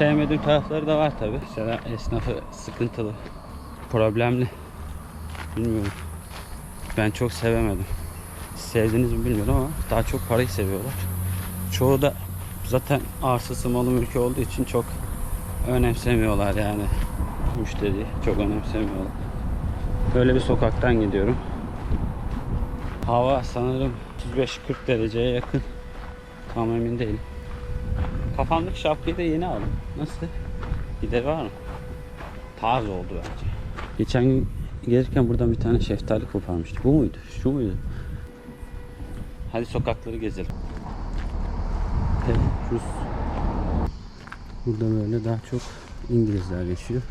sevdiğim tarafları da var tabi. Mesela esnafı sıkıntılı, problemli. Bilmiyorum. Ben çok sevemedim. Sevdiğiniz mi bilmiyorum ama daha çok parayı seviyorlar. Çoğu da zaten arsası malı mülkü olduğu için çok önemsemiyorlar yani. Müşteriyi çok önemsemiyorlar. Böyle bir sokaktan gidiyorum. Hava sanırım 35-40 dereceye yakın. Tam emin değilim. Kafamdaki şapkayı da yeni aldım. Nasıl? Gideri var mı? Taze oldu bence. Geçen gün gelirken buradan bir tane şeftali koparmıştık. Bu muydu? Şu muydu? Hadi sokakları gezelim. Evet, Rus. Burada böyle daha çok İngilizler yaşıyor.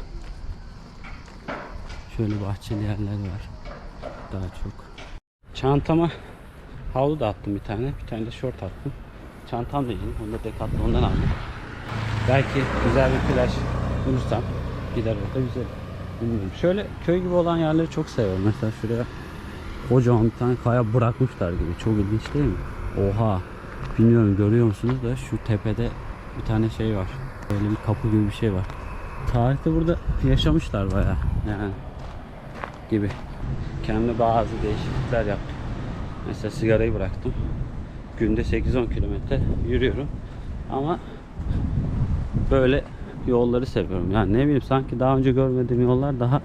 Şöyle bahçeli yerler var. Daha çok. Çantama havlu da attım bir tane. Bir tane de şort attım. Çantam da yeni. Onu da Decathlon'dan aldım. Belki güzel bir plaj bulursam gider orada güzel. Bilmiyorum. Şöyle köy gibi olan yerleri çok seviyorum. Mesela şuraya kocaman bir tane kaya bırakmışlar gibi. Çok ilginç değil mi? Oha. Bilmiyorum görüyor musunuz da şu tepede bir tane şey var. Böyle bir kapı gibi bir şey var. Tarihte burada yaşamışlar bayağı. Yani gibi. Kendime bazı değişiklikler yaptım. Mesela sigarayı bıraktım. Günde 8-10 kilometre yürüyorum. Ama böyle yolları seviyorum. Yani ne bileyim sanki daha önce görmediğim yollar daha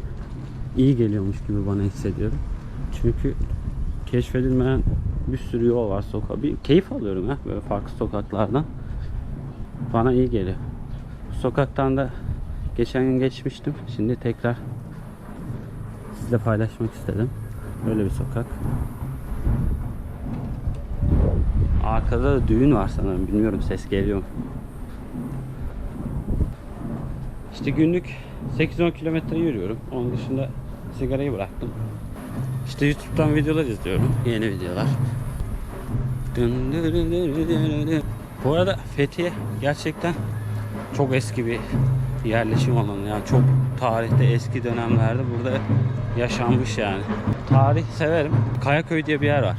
iyi geliyormuş gibi bana hissediyorum. Çünkü keşfedilmeyen bir sürü yol var sokak. Bir keyif alıyorum ya böyle farklı sokaklardan. Bana iyi geliyor. Bu sokaktan da geçen gün geçmiştim. Şimdi tekrar sizle paylaşmak istedim. Böyle bir sokak. Arkada da düğün var sanırım. Bilmiyorum ses geliyor mu? İşte günlük 8-10 kilometre yürüyorum. Onun dışında sigarayı bıraktım. İşte YouTube'dan videolar izliyorum. Yeni videolar. Bu arada Fethiye gerçekten çok eski bir yerleşim alanı. Yani çok tarihte eski dönemlerde burada yaşanmış yani. Tarih severim. Kayaköy diye bir yer var.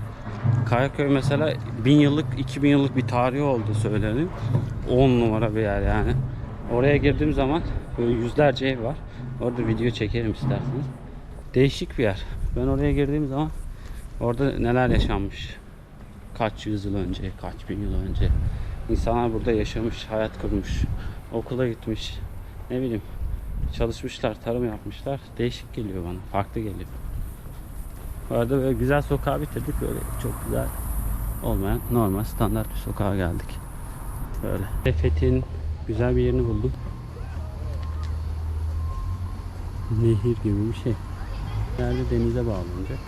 Kayaköy mesela bin yıllık, 2000 yıllık bir tarihi olduğu söyleniyor. 10 numara bir yer yani. Oraya girdiğim zaman böyle yüzlerce ev var. Orada video çekerim isterseniz. Değişik bir yer. Ben oraya girdiğim zaman orada neler yaşanmış. Kaç yüzyıl önce, kaç bin yıl önce. İnsanlar burada yaşamış, hayat kurmuş. Okula gitmiş. Ne bileyim çalışmışlar, tarım yapmışlar. Değişik geliyor bana. Farklı geliyor. Bu arada böyle güzel sokağı bitirdik. Böyle çok güzel olmayan normal standart bir sokağa geldik. Böyle. Fethiye'nin güzel bir yerini buldum. Nehir gibi bir şey. Nerede denize bağlanacak.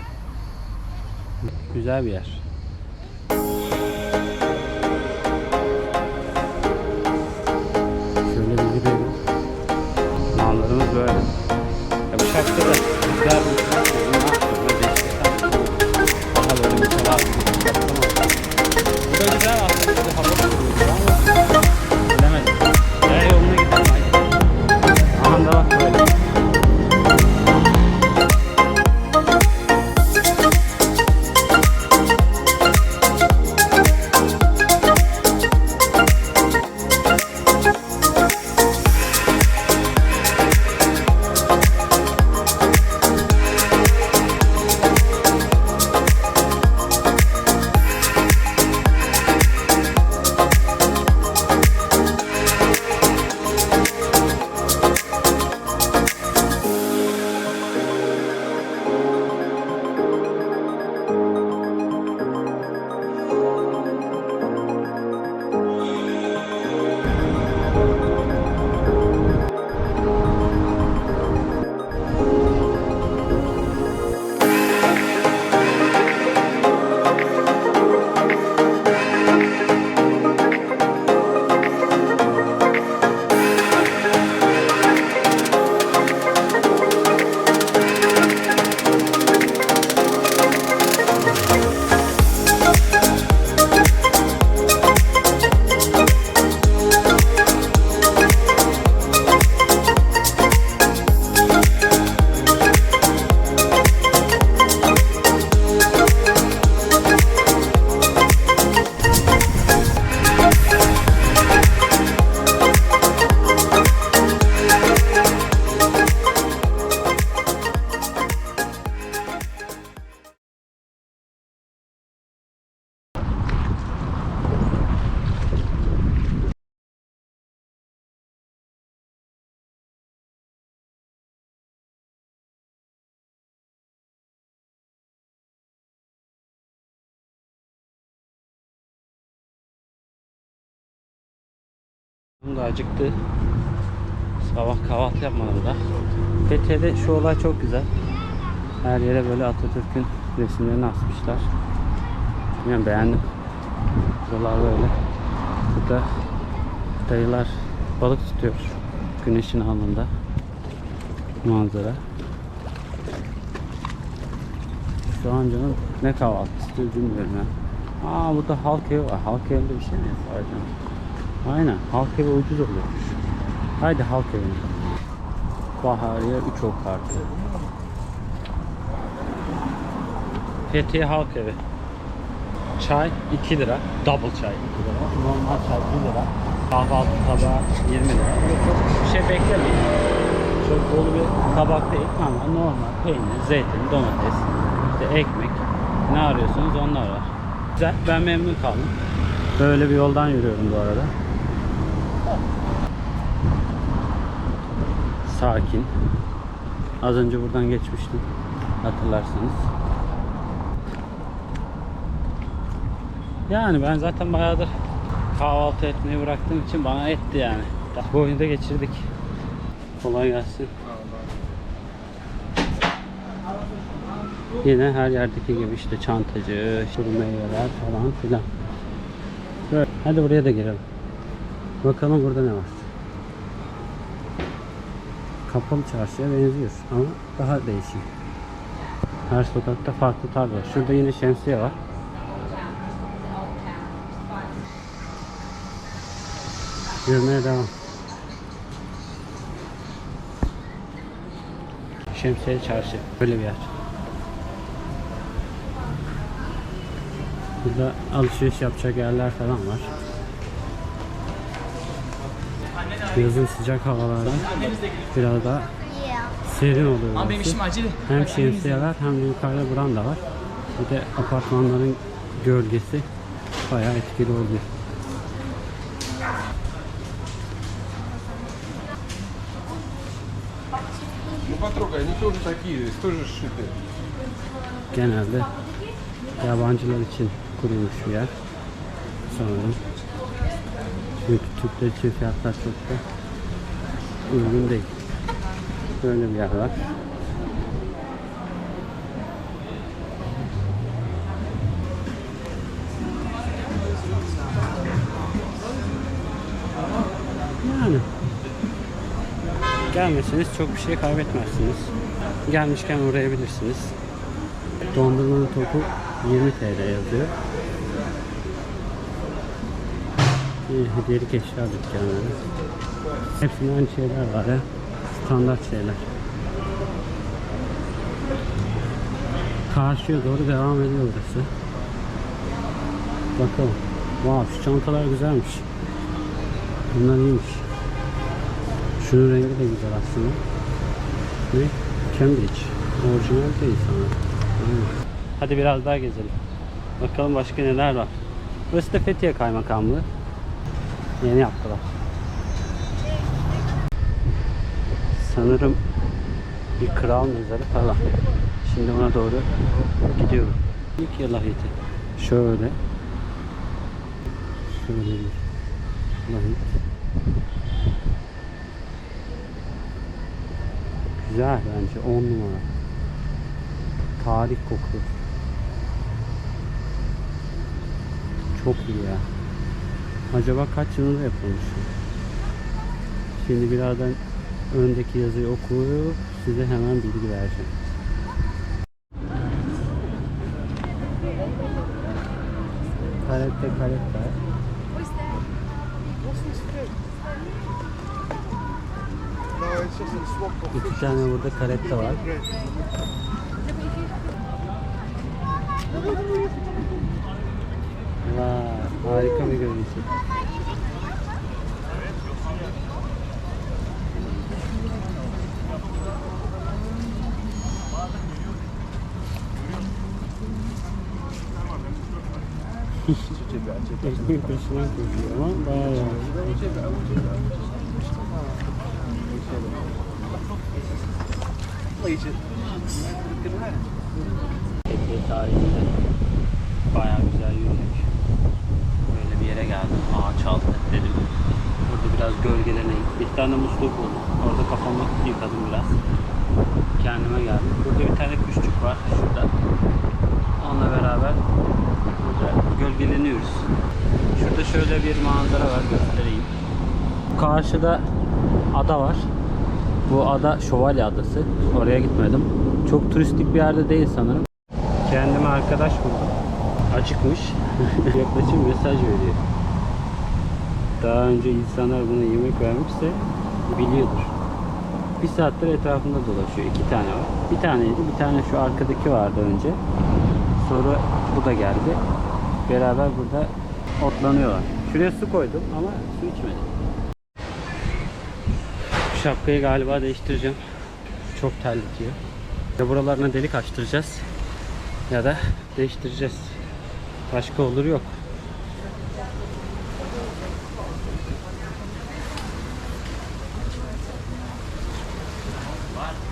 Güzel bir yer. Şöyle bir girelim. Manzaramız böyle. Ya bu şapka da güzel bir güzel. Şimdi acıktı. Sabah kahvaltı yapmadım da. Fethiye'de şu olay çok güzel. Her yere böyle Atatürk'ün resimlerini asmışlar. Bilmiyorum beğendim. Buralar böyle. Burada dayılar balık tutuyor. Güneşin alnında. Manzara. Şu an canım ne kahvaltı istiyor bilmiyorum ya. Aa burada halk evi var. Halk evinde bir şey mi yapacağım? Aynen. Halk evi ucuz oluyormuş. Haydi halk evine. Bahariye 3 ok kartı. Fethiye Halk Evi. Çay 2 lira. Double çay 2 lira. Normal çay 1 lira. Kahvaltı tabağı 20 lira. Bir şey beklemeyin. Çok dolu bir tabak değil ama normal peynir, zeytin, domates, işte ekmek. Ne arıyorsunuz onlar var. Güzel. Ben memnun kaldım. Böyle bir yoldan yürüyorum bu arada. Sakin. Az önce buradan geçmiştim. Hatırlarsanız. Yani ben zaten bayağıdır kahvaltı etmeyi bıraktığım için bana etti yani. Bu oyunu da geçirdik. Kolay gelsin. Yine her yerdeki gibi işte çantacı, kuru meyveler falan filan. Hadi buraya da girelim. Bakalım burada ne var. Kapalı çarşıya benziyor ama daha değişik. Her sokakta farklı tarz var. Şurada yine şemsiye var. Yürümeye devam. Şemsiye çarşı. Böyle bir yer. Burada alışveriş yapacak yerler falan var. yazın sıcak havalarda biraz daha serin oluyor. Ama benim işim acil. Hem şemsiyeler hem de yukarıda branda var. Bir de apartmanların gölgesi bayağı etkili oluyor. Genelde yabancılar için kurulmuş bir yer sanırım. Çünkü Türkler için fiyatlar çok da uygun değil. Böyle bir yer var. Yani gelmeseniz çok bir şey kaybetmezsiniz. Gelmişken uğrayabilirsiniz. Dondurmanın topu 20 TL yazıyor. İyi, hediyelik eşya dükkanları. Hepsinde aynı şeyler var ya. Standart şeyler. Karşıya doğru devam ediyor burası. Bakalım. Wow, şu çantalar güzelmiş. Bunlar iyiymiş. Şunun rengi de güzel aslında. Ne? Cambridge. Orijinal değil sanırım. Aynen. Hadi biraz daha gezelim. Bakalım başka neler var. Burası da Fethiye Kaymakamlığı. Yeni yaptılar. Sanırım bir kral mezarı falan. Şimdi ona doğru gidiyorum. İlk yalahiti. Şöyle. Şöyle bir lahit. Güzel bence 10 numara. Tarih kokuyor. Çok iyi ya. Acaba kaç yılında yapılmış? Şimdi birazdan öndeki yazıyı okuyup size hemen bilgi vereceğim. Karette karette. İki tane burada karette var. Vay, harika bir görüntü. Ekmek peşinden koşuyor ama bayağı yavaş. Fethiye tarihinde bayağı güzel yürüdük. Geldim. Ağaç altı dedim. Burada biraz gölgeleneyim. Bir tane musluk buldum. Orada kafamı yıkadım biraz. Kendime geldim. Burada bir tane kuşçuk var. Şurada. Onunla beraber burada gölgeleniyoruz. Şurada şöyle bir manzara var göstereyim. Karşıda ada var. Bu ada Şövalye Adası. Oraya gitmedim. Çok turistik bir yerde değil sanırım. Kendime arkadaş buldum. Acıkmış. Yaklaşım mesaj veriyor. Daha önce insanlar buna yemek vermişse biliyordur. Bir saattir etrafında dolaşıyor. İki tane var. Bir taneydi. Bir tane şu arkadaki vardı önce. Sonra bu da geldi. Beraber burada otlanıyorlar. Şuraya su koydum ama su içmedi. Şu şapkayı galiba değiştireceğim. Çok terletiyor. Ya buralarına delik açtıracağız ya da değiştireceğiz. Başka olur yok. lot.